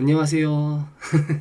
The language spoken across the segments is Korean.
안녕하세요.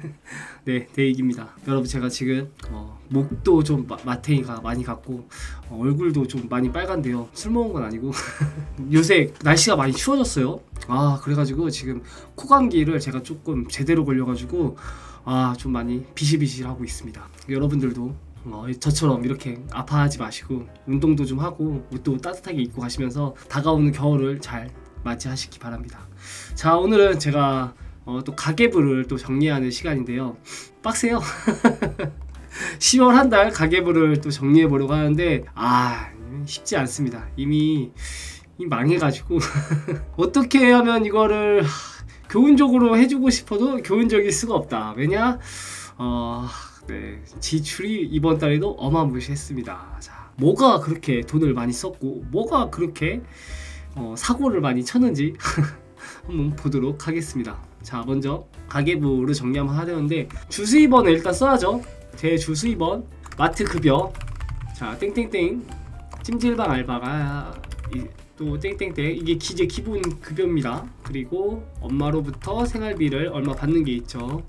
네, 데이기입니다. 여러분 제가 지금 어, 목도 좀 마, 마탱이가 많이 갔고 어, 얼굴도 좀 많이 빨간데요. 술 먹은 건 아니고 요새 날씨가 많이 추워졌어요. 아 그래가지고 지금 코 감기를 제가 조금 제대로 걸려가지고 아 좀 많이 비실비실하고 있습니다. 여러분들도 어, 저처럼 이렇게 아파하지 마시고 운동도 좀 하고 옷도 따뜻하게 입고 가시면서 다가오는 겨울을 잘 맞이하시기 바랍니다. 자 오늘은 제가 어, 또 가계부를 또 정리하는 시간인데요. 빡세요. 10월 한 달 가계부를 또 정리해 보려고 하는데 아 쉽지 않습니다. 이미 망해가지고 어떻게 하면 이거를 하, 교훈적으로 해주고 싶어도 교훈적일 수가 없다. 왜냐? 어, 네 지출이 이번 달에도 어마무시했습니다. 자 뭐가 그렇게 돈을 많이 썼고 뭐가 그렇게 어, 사고를 많이 쳤는지 한번 보도록 하겠습니다. 자 먼저 가계부를 정리 한번 하려는데 주수입원을 일단 써야죠. 제 주수입원 마트 급여 자 땡땡땡 찜질방 알바가 이, 또 땡땡땡 이게 기재 기본 급여입니다. 그리고 엄마로부터 생활비를 얼마 받는 게 있죠.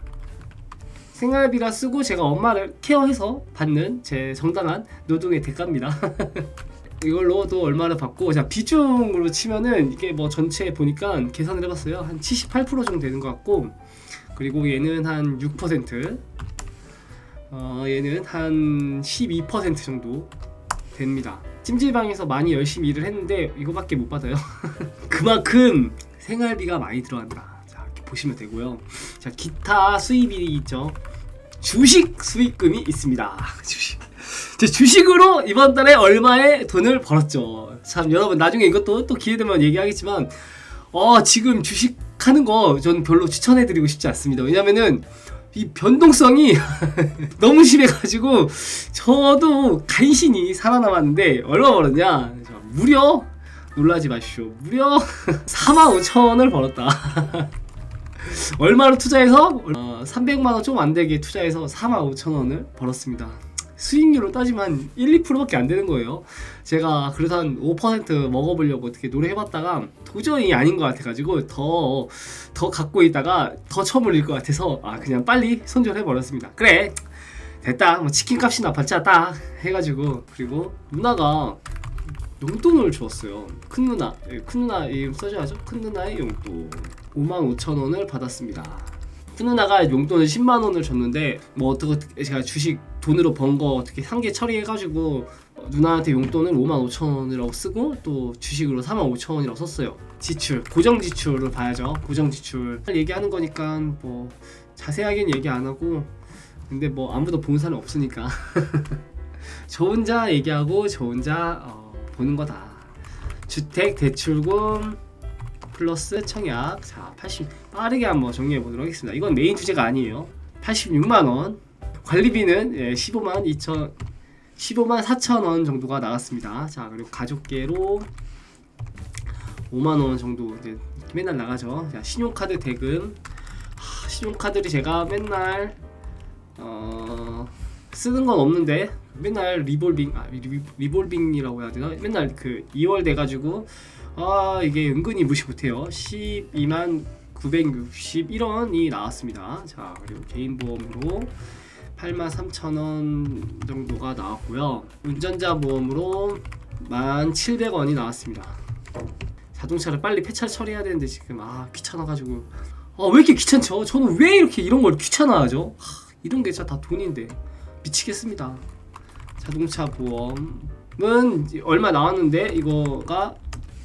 생활비라 쓰고 제가 엄마를 케어해서 받는 제 정당한 노동의 대가입니다. 이걸로도 얼마를 받고 자 비중으로 치면은 이게 뭐 전체 보니까 계산을 해봤어요 한 78% 정도 되는 것 같고 그리고 얘는 한 6%, 어 얘는 한 12% 정도 됩니다. 찜질방에서 많이 열심히 일을 했는데 이거밖에 못 받아요. 그만큼 생활비가 많이 들어간다. 자 이렇게 보시면 되고요. 자 기타 수입이 있죠. 주식 수익금이 있습니다. 주식. 제 주식으로 이번 달에 얼마의 돈을 벌었죠. 참 여러분 나중에 이것도 또 기회 되면 얘기하겠지만 어 지금 주식 하는 거 전 별로 추천해 드리고 싶지 않습니다. 왜냐면은 이 변동성이 너무 심해가지고 저도 간신히 살아남았는데 얼마 벌었냐? 자, 무려 놀라지 마십시오. 무려 4만 5천 원을 벌었다. 얼마로 투자해서 어, 300만 원 좀 안 되게 투자해서 4만 5천 원을 벌었습니다. 수익률로 따지면 1, 2%밖에 안 되는 거예요. 제가 그래서 한 5% 먹어보려고 어떻게 노래해봤다가 도저히 아닌 것 같아가지고 더, 더 갖고 있다가 더 처물릴 것 같아서 아, 그냥 빨리 손절해버렸습니다. 그래. 됐다. 뭐 치킨 값이나 받자 딱 해가지고 그리고 누나가 용돈을 주었어요. 큰 누나, 예, 큰 누나 이름 써줘야죠. 큰 누나의 용돈 5만 5천 원을 받았습니다. 큰 누나가 용돈을 10만 원을 줬는데 뭐 어떻게 제가 주식 돈으로 번 거 어떻게 상계 처리해가지고 어, 누나한테 용돈을 5만 5천 원이라고 쓰고 또 주식으로 4만 5천 원이라고 썼어요. 지출 고정 지출을 봐야죠. 고정 지출 얘기하는 거니까 뭐 자세하게는 얘기 안 하고 근데 뭐 아무도 본 사람 없으니까 저 혼자 얘기하고 저 혼자 어, 보는 거다. 주택 대출금 플러스 청약 자80 빠르게 한번 정리해 보도록 하겠습니다. 이건 메인 주제가 아니에요. 86만 원 관리비는 예, 15만 2천 15만 4천 원 정도가 나갔습니다. 자 그리고 가족계로 5만 원 정도 이제 맨날 나가죠. 자 신용카드 대금 하, 신용카드를 제가 맨날 어, 쓰는 건 없는데 맨날 리볼빙 아 리, 리볼빙이라고 해야 되나 맨날 그 2월 돼가지고 아 이게 은근히 무시 못해요. 12만 961원이 나왔습니다. 자 그리고 개인 보험으로 8만 3천 원 정도가 나왔고요. 운전자 보험으로 1만 700원이 나왔습니다. 자동차를 빨리 폐차 처리해야 되는데 지금 아 귀찮아가지고. 아 왜 이렇게 귀찮죠? 저는 왜 이렇게 이런 걸 귀찮아하죠? 하, 이런 게 진짜 다 돈인데. 미치겠습니다. 자동차 보험은 얼마 나왔는데 이거가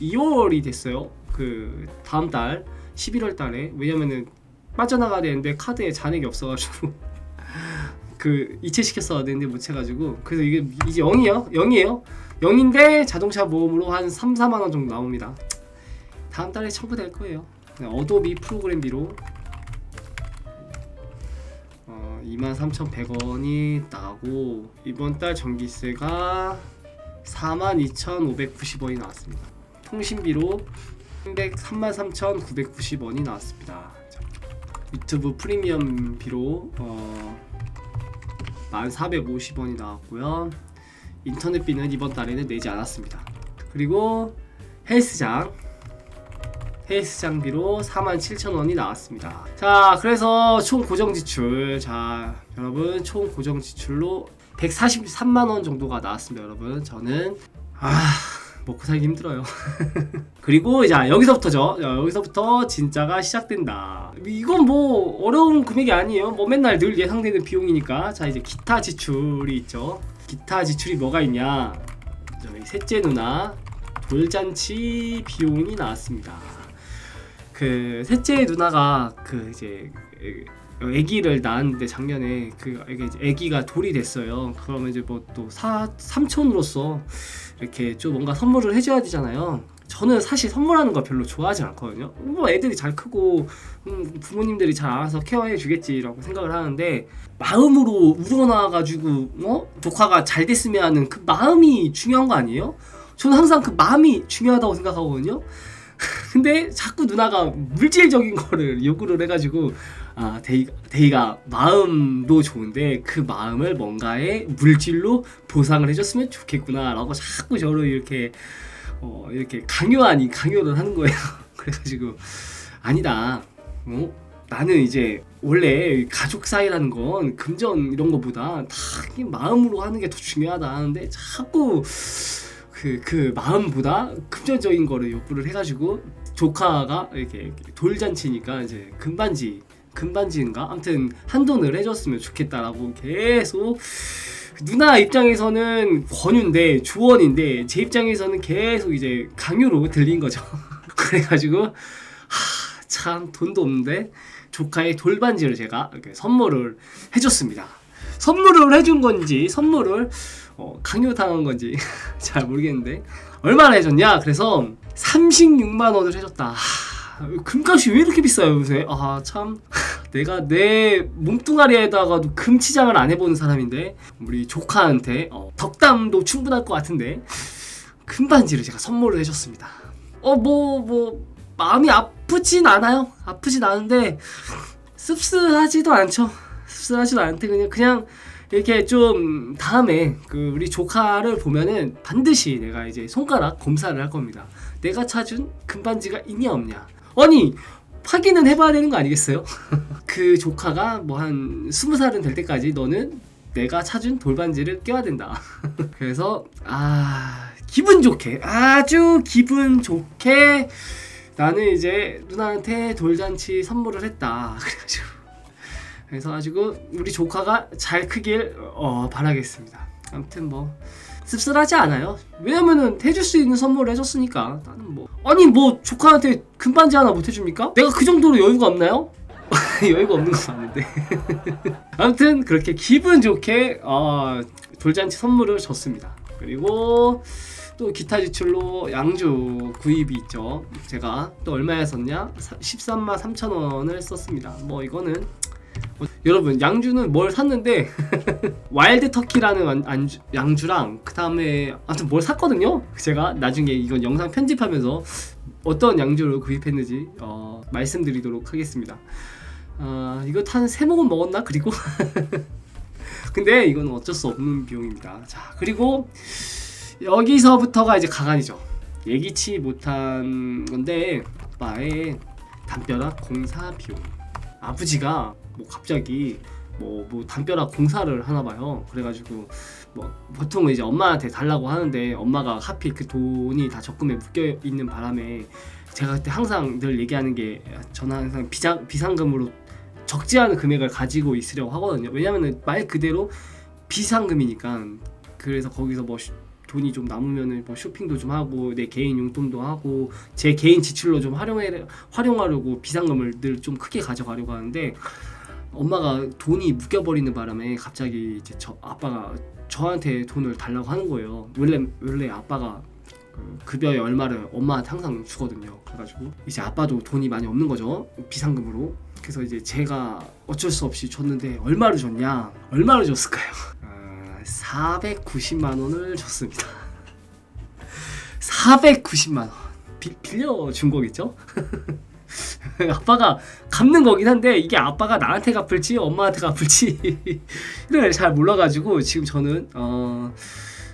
2월이 됐어요. 그 다음 달 11월 달에 왜냐면은 빠져나가야 되는데 카드에 잔액이 없어가지고 그 이체 시켰어야 되는데 못 채가지고 그래서 이게 이제 0이에요. 0이에요. 0인데 자동차 보험으로 한 3, 4만 원 정도 나옵니다. 다음 달에 청구될 거예요. 그냥 어도비 프로그램비로 어, 23,100원이 나가고 이번 달 전기세가 42,590원이 나왔습니다. 통신비로 33,990원이 나왔습니다. 자, 유튜브 프리미엄비로 어, 1,450원이 나왔고요. 인터넷비는 이번 달에는 내지 않았습니다. 그리고 헬스장 헬스 장비로 47,000원이 나왔습니다. 자, 그래서 총 고정 지출. 자, 여러분 총 고정 지출로 143만 원 정도가 나왔습니다, 여러분. 저는 아, 먹고 살기 힘들어요. 그리고 이제 여기서부터죠. 자, 여기서부터 진짜가 시작된다. 이건 뭐 어려운 금액이 아니에요. 뭐 맨날 늘 예상되는 비용이니까. 자, 이제 기타 지출이 있죠. 기타 지출이 뭐가 있냐? 저희 셋째 누나 돌잔치 비용이 나왔습니다. 그 셋째 누나가 그 이제 아기를 낳았는데 작년에 그 아기- 아기가 돌이 됐어요. 그러면 이제 뭐또사 삼촌으로서 이렇게 좀 뭔가 선물을 해줘야 되잖아요. 저는 사실 선물하는 거 별로 좋아하지 않거든요. 뭐 애들이 잘 크고 음, 부모님들이 잘 알아서 케어해 주겠지라고 생각을 하는데 마음으로 우러나가지고 어 조카가 잘 됐으면 하는 그 마음이 중요한 거 아니에요? 저는 항상 그 마음이 중요하다고 생각하거든요. 근데 자꾸 누나가 물질적인 거를 요구를 해가지고 아 데이 데이가 마음도 좋은데 그 마음을 뭔가의 물질로 보상을 해줬으면 좋겠구나라고 자꾸 저를 이렇게 어 이렇게 강요 아닌 강요를 하는 거예요. 그래가지고 아니다. 뭐 나는 이제 원래 가족 사이라는 건 금전 이런 거보다 다 마음으로 하는 게 더 중요하다 하는데 자꾸 그, 그 마음보다 금전적인 거를 요구를 해가지고 조카가 이렇게 돌잔치니까 이제 금반지 금반지인가? 아무튼 한돈을 해줬으면 좋겠다라고 계속 누나 입장에서는 권유인데 조언인데 제 입장에서는 계속 이제 강요로 들린 거죠. 그래가지고 하, 참 돈도 없는데 조카의 돌반지를 제가 이렇게 선물을 해줬습니다. 선물을 해준 건지 선물을 어, 강요당한 건지 잘 모르겠는데 얼마나 해줬냐? 그래서 36만 원을 해줬다. 하, 금값이 왜 이렇게 비싸요 요새? 아 참. 내가 내 몸뚱아리에다가도 금치장을 안 해보는 사람인데 우리 조카한테 어, 덕담도 충분할 것 같은데 금반지를 제가 선물을 해줬습니다. 어뭐뭐 마음이 아프진 않아요. 아프진 않은데 씁쓸하지도 않죠. 씁쓸하지도 않대 그냥 그냥 이렇게 좀 다음에 그 우리 조카를 보면은 반드시 내가 이제 손가락 검사를 할 겁니다. 내가 찾은 금반지가 있냐 없냐. 아니 확인은 해봐야 되는 거 아니겠어요? 그 조카가 뭐 한 스무 살은 될 때까지 너는 내가 찾은 돌반지를 껴야 된다. 그래서 아 기분 좋게 아주 기분 좋게 나는 이제 누나한테 돌잔치 선물을 했다. 그래가지고 그래서 가지고 우리 조카가 잘 크길 어, 바라겠습니다. 아무튼 뭐 씁쓸하지 않아요. 왜냐면은 해줄 수 있는 선물을 해줬으니까 나는 뭐 아니 뭐 조카한테 금반지 하나 못 해줍니까? 내가 그 정도로 여유가 없나요? 여유가 없는 건 맞는데 아무튼 그렇게 기분 좋게 어, 돌잔치 선물을 줬습니다. 그리고 또 기타 지출로 양주 구입이 있죠. 제가 또 얼마에 썼냐? 13만 3천 원을 썼습니다. 뭐 이거는 뭐, 여러분 양주는 뭘 샀는데 와일드 터키라는 안- 안주, 양주랑 그 다음에 아무튼 뭘 샀거든요. 제가 나중에 이건 영상 편집하면서 어떤 양주를 구입했는지 어, 말씀드리도록 하겠습니다. 아 이거 한 세 모금 먹었나 그리고 근데 이건 어쩔 수 없는 비용입니다. 자 그리고 여기서부터가 이제 가관이죠. 예기치 못한 건데 아빠의 담벼락 공사 비용. 아버지가 뭐 갑자기 뭐, 뭐 담벼락 공사를 하나 봐요. 그래가지고 뭐 보통은 이제 엄마한테 달라고 하는데 엄마가 하필 그 돈이 다 적금에 묶여 있는 바람에 제가 그때 항상 늘 얘기하는 게 저는 항상 비상, 비상금으로 적지 않은 금액을 가지고 있으려고 하거든요. 왜냐면은 말 그대로 비상금이니까 그래서 거기서 뭐 쉬- 돈이 좀 남으면은 뭐 쇼핑도 좀 하고 내 개인 용돈도 하고 제 개인 지출로 좀 활용해 활용하려고 비상금을 늘 좀 크게 가져가려고 하는데 엄마가 돈이 묶여버리는 바람에 갑자기 이제 저 아빠가 저한테 돈을 달라고 하는 거예요. 원래 원래 아빠가 그 급여의 얼마를 엄마한테 항상 주거든요. 그래가지고 이제 아빠도 돈이 많이 없는 거죠. 비상금으로. 그래서 이제 제가 어쩔 수 없이 줬는데 얼마를 줬냐? 얼마를 줬을까요? 아, 490만 원을 줬습니다. 490만 원. 비, 빌려준 거겠죠? 아빠가 갚는 거긴 한데 이게 아빠가 나한테 갚을지 엄마한테 갚을지를 잘 몰라가지고 지금 저는 어,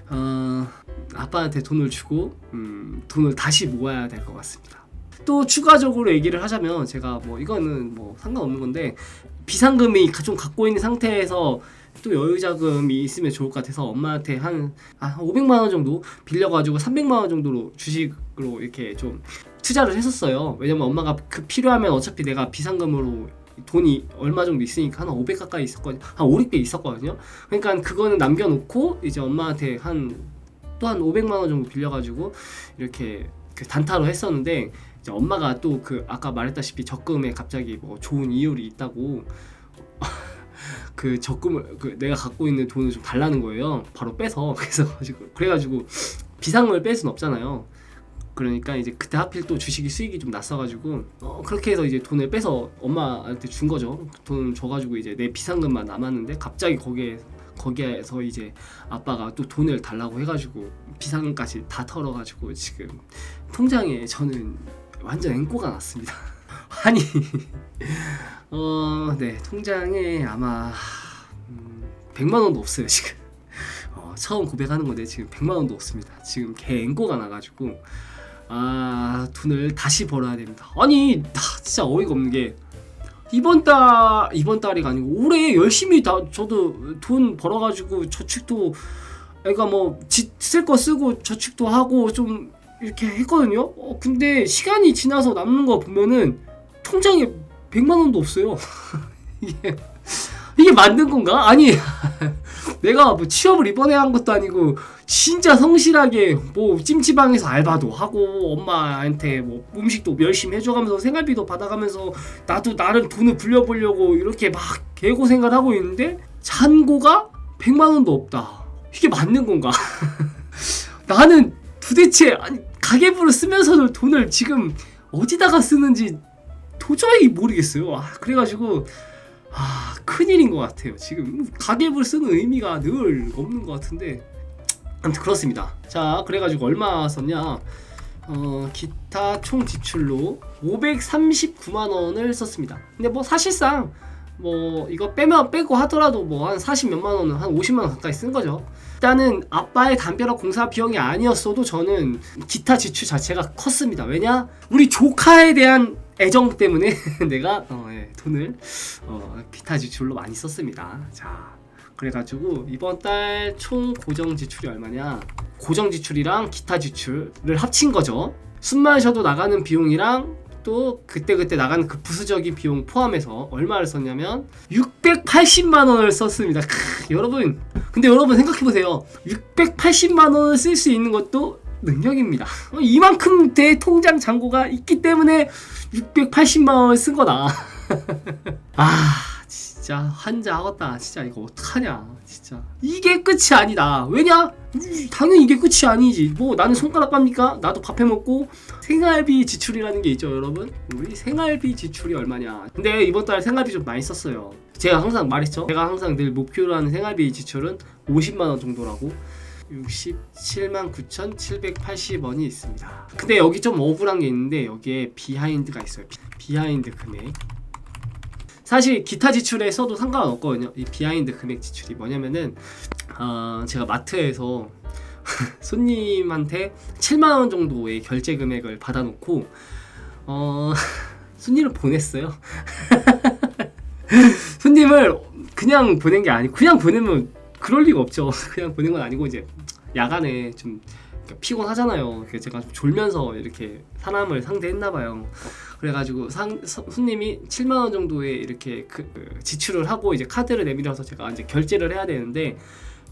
어, 아빠한테 돈을 주고 음, 돈을 다시 모아야 될 것 같습니다. 또 추가적으로 얘기를 하자면 제가 뭐 이거는 뭐 상관없는 건데 비상금이 가- 좀 갖고 있는 상태에서 또 여유 자금이 있으면 좋을 것 같아서 엄마한테 한, 아, 한 500만 원 정도 빌려가지고 300만 원 정도로 주식으로 이렇게 좀 투자를 했었어요. 왜냐면 엄마가 그 필요하면 어차피 내가 비상금으로 돈이 얼마 정도 있으니까 한 500 가까이 있었거든요. 한 5, 600 있었거든요. 그러니까 그거는 남겨놓고 이제 엄마한테 한 또 한 500만 원 정도 빌려가지고 이렇게 그 단타로 했었는데 이제 엄마가 또 그 아까 말했다시피 적금에 갑자기 뭐 좋은 이율이 있다고 그 적금을 그 내가 갖고 있는 돈을 좀 달라는 거예요. 바로 빼서 그래서 가지고 그래가지고 비상금을 뺄 수는 없잖아요. 그러니까 이제 그때 하필 또 주식이 수익이 좀 났어가지고 어, 그렇게 해서 이제 돈을 빼서 엄마한테 준 거죠. 돈 줘가지고 이제 내 비상금만 남았는데 갑자기 거기에 거기에서 이제 아빠가 또 돈을 달라고 해가지고 비상금까지 다 털어가지고 지금 통장에 저는 완전 앵꼬가 났습니다. 아니 어 네 통장에 아마 음, 100만 원도 없어요 지금. 어, 처음 고백하는 건데 지금 100만 원도 없습니다. 지금 개 앵꼬가 나가지고 아 돈을 다시 벌어야 됩니다. 아니 나 진짜 어이가 없는 게 이번 달 이번 달이 아니고 올해 열심히 다 저도 돈 벌어가지고 저축도 애가 뭐쓸 거 쓰고 저축도 하고 좀 이렇게 했거든요. 어, 근데 시간이 지나서 남는 거 보면은 통장에 100만 원도 없어요. 이게 이게 맞는 건가? 아니 내가 뭐 취업을 이번에 한 것도 아니고 진짜 성실하게 뭐 찜질방에서 알바도 하고 엄마한테 뭐 음식도 열심히 해줘가면서 생활비도 받아가면서 나도 나름 돈을 불려보려고 이렇게 막 개고생을 하고 있는데 잔고가 100만 원도 없다. 이게 맞는 건가? 나는 도대체 아니 가계부를 쓰면서도 돈을 지금 어디다가 쓰는지 도저히 모르겠어요. 아, 그래가지고 아 큰일인 것 같아요. 지금 가계부를 쓰는 의미가 늘 없는 것 같은데 아무튼 그렇습니다. 자 그래가지고 얼마 썼냐? 어 기타 총 지출로 539만 원을 썼습니다. 근데 뭐 사실상 뭐 이거 빼면 빼고 하더라도 뭐 한 40 몇만 원은 한 50만 원 가까이 쓴 거죠. 일단은 아빠의 담벼락 공사 비용이 아니었어도 저는 기타 지출 자체가 컸습니다. 왜냐? 우리 조카에 대한 애정 때문에 내가 어, 예, 돈을 어, 기타 지출로 많이 썼습니다. 자, 그래가지고 이번 달 총 고정 지출이 얼마냐? 고정 지출이랑 기타 지출을 합친 거죠. 숨만 쉬어도 나가는 비용이랑 또 그때그때 나가는 그 부수적인 비용 포함해서 얼마를 썼냐면 680만 원을 썼습니다. 크, 여러분, 근데 여러분 생각해 보세요. 680만 원을 쓸 수 있는 것도 능력입니다. 어, 이만큼 대 통장 잔고가 있기 때문에 680만 원을 쓴 거다. 아, 진짜 환장하겠다. 진짜 이거 어떡하냐. 진짜. 이게 끝이 아니다. 왜냐? 음, 당연히 이게 끝이 아니지. 뭐 나는 손가락 깝니까? 나도 밥 해 먹고 생활비 지출이라는 게 있죠, 여러분. 우리 생활비 지출이 얼마냐? 근데 이번 달 생활비 좀 많이 썼어요. 제가 항상 말했죠. 제가 항상 늘 목표로 하는 생활비 지출은 50만 원 정도라고. 67만 9,780원이 있습니다. 근데 여기 좀 억울한 게 있는데 여기에 비하인드가 있어요. 비- 비하인드 금액. 사실 기타 지출에 써도 상관없거든요. 이 비하인드 금액 지출이 뭐냐면은 어, 제가 마트에서 손님한테 7만 원 정도의 결제 금액을 받아놓고 어, 손님을 보냈어요. 손님을 그냥 보낸 게 아니고 그냥 보내면 그럴 리가 없죠. 그냥 보낸 건 아니고 이제 야간에 좀 피곤하잖아요. 그래서 제가 좀 졸면서 이렇게 사람을 상대했나 봐요. 그래가지고 상, 서- 손님이 7만 원 정도의 이렇게 그, 그 지출을 하고 이제 카드를 내밀어서 제가 이제 결제를 해야 되는데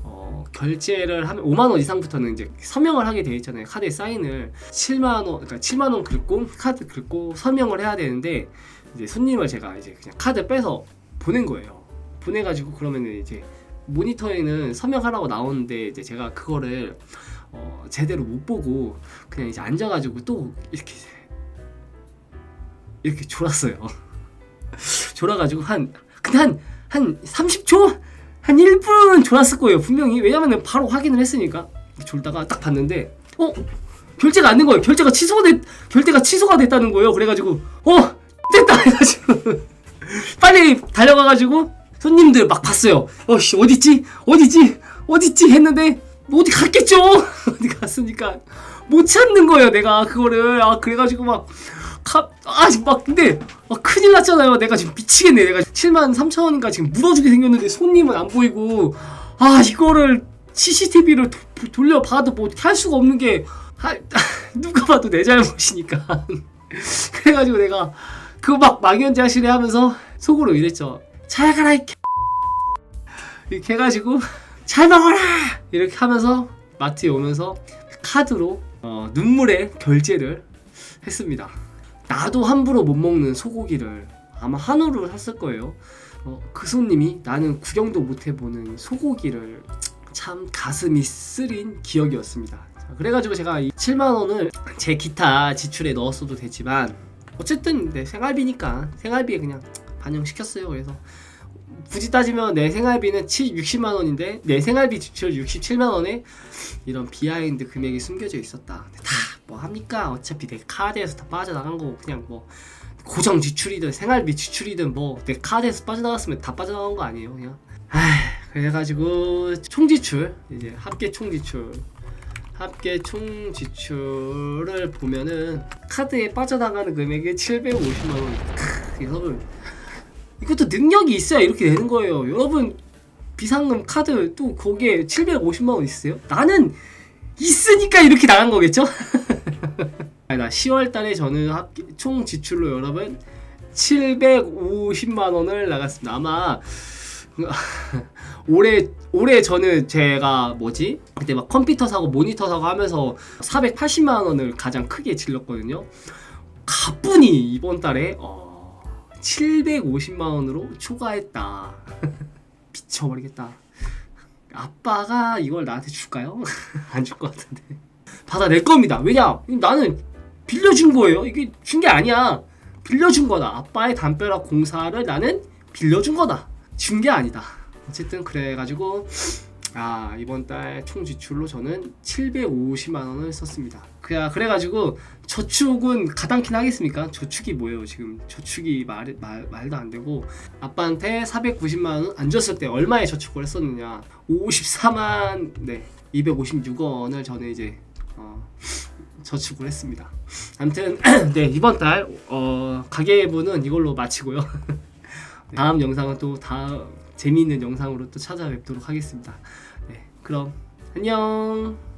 어, 결제를 하면 5만 원 이상부터는 이제 서명을 하게 돼 있잖아요. 카드에 사인을 7만 원, 그러니까 7만 원 긁고 카드 긁고 서명을 해야 되는데 이제 손님을 제가 이제 그냥 카드 빼서 보낸 거예요. 보내가지고 그러면은 이제 모니터에는 서명하라고 나오는데 이제 제가 그거를 어, 제대로 못 보고 그냥 이제 앉아가지고 또 이렇게 이렇게 졸았어요. 졸아가지고 한 근데 한한 30초? 한 1분 졸았을 거예요 분명히. 왜냐면은 바로 확인을 했으니까. 졸다가 딱 봤는데 어? 결제가 안 된 거예요. 결제가 취소가 됐 결제가 취소가 됐다는 거예요. 그래가지고 어? 됐다! 해가지고. 빨리 달려가가지고 손님들 막 봤어요. 어씨 어딨지? 어딨지? 어딨지? 했는데 뭐 어디 갔겠죠? 어디 갔으니까? 못 찾는 거예요 내가 그거를. 아 그래가지고 막 아막 근데 막 큰일 났잖아요. 내가 지금 미치겠네. 내가 7만 3천 원인가 지금 묻어주게 생겼는데 손님은 안 보이고. 아 이거를 CCTV를 돌려봐도 뭐 할 수가 없는 게 아, 누가 봐도 내 잘못이니까. 그래가지고 내가 그거 막 망연자실해 하면서 속으로 이랬죠. 잘 가라 이 이렇게 해가지고 잘 먹어라 이렇게 하면서 마트에 오면서 카드로 어, 눈물의 결제를 했습니다. 나도 함부로 못 먹는 소고기를 아마 한우를 샀을 거예요. 어, 그 손님이 나는 구경도 못 해보는 소고기를 참 가슴이 쓰린 기억이었습니다. 자, 그래가지고 제가 이 7만 원을 제 기타 지출에 넣었어도 되지만 어쨌든 내 생활비니까 생활비에 그냥 반영시켰어요. 그래서 굳이 따지면 내 생활비는 7, 60만 원인데 내 생활비 지출 67만 원에 이런 비하인드 금액이 숨겨져 있었다. 다 뭐 합니까? 어차피 내 카드에서 다 빠져나간 거고 그냥 뭐 고정 지출이든 생활비 지출이든 뭐 내 카드에서 빠져나갔으면 다 빠져나간 거 아니에요? 그냥. 아 그래가지고 총 지출 이제 합계 총 지출 합계 총 지출을 보면은 카드에 빠져나가는 금액이 750만 원. 크, 여러분 이것도 능력이 있어야 이렇게 되는 거예요. 여러분 비상금 카드 또 거기에 750만 원 있어요? 나는 있으니까 이렇게 나간 거겠죠? 나 10월 달에 저는 합계, 총 지출로 여러분 750만 원을 나갔습니다. 아마 올해 올해 저는 제가 뭐지 그때 막 컴퓨터 사고 모니터 사고 하면서 480만 원을 가장 크게 질렀거든요. 가뿐히 이번 달에 어, 750만 원으로 초과했다. 미쳐버리겠다. 아빠가 이걸 나한테 줄까요? 안 줄 것 같은데. 받아낼 겁니다. 왜냐? 나는 빌려준 거예요. 이게 준 게 아니야. 빌려준 거다. 아빠의 담벼락 공사를 나는 빌려준 거다. 준 게 아니다. 어쨌든 그래가지고 아 이번 달 총 지출로 저는 750만 원을 썼습니다. 그야 그래가지고 저축은 가당키나 하겠습니까? 저축이 뭐예요 지금 저축이 말, 말 말도 안 되고 아빠한테 490만 원 안 줬을 때 얼마에 저축을 했었느냐? 54만 네 256원을 저는 이제 어, 저축을 했습니다. 아무튼 네 이번 달 어, 가계부는 이걸로 마치고요. 다음 영상은 또 다음 재미있는 영상으로 또 찾아뵙도록 하겠습니다. 네, 그럼 안녕.